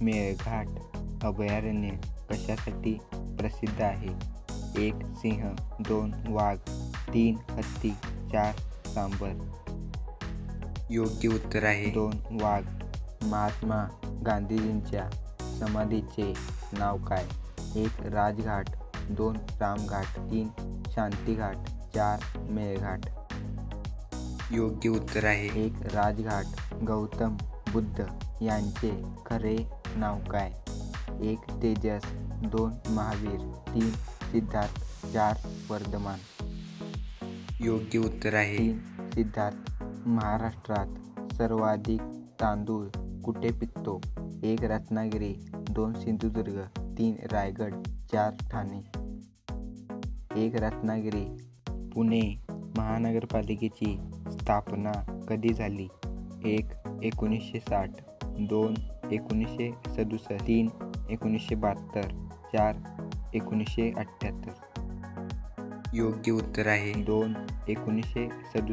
मेळघाट अभयारण्य कशासाठी प्रसिद्ध आहे? एक सिंह दोन वाघ तीन हत्ती चार सांबर. योग्य उत्तर आहे. दोन वाघ. महात्मा गांधीजींच्या समाधीचे नाव काय? एक राजघाट दोन रामघाट तीन शांतीघाट चार मेळघाट. योग्य उत्तर आहे. एक राजघाट गौतम बुद्ध यांचे खरे नाव काय? एक तेजस दोन महावीर तीन सिद्धार्थ चार वर्धमान. योग्य उत्तर आहे. तीन सिद्धार्थ महाराष्ट्रात सर्वाधिक तांदूळ कुठे पिकतो? एक रत्नागिरी दोन सिंधुदुर्ग तीन रायगड चार ठाणे. एक रत्नागिरी पुणे महानगरपालिकेची स्थापना कधी झाली? एक एकोणीसशे साठ दोन एकोणीसशे सदुसष्ट तीन एकोणीसशे बहात्तर चार एकोणीसशे अठ्ठ्याहत्तर. योग्य उत्तर आहे. दोन एकोणीसशे सदुसष्ट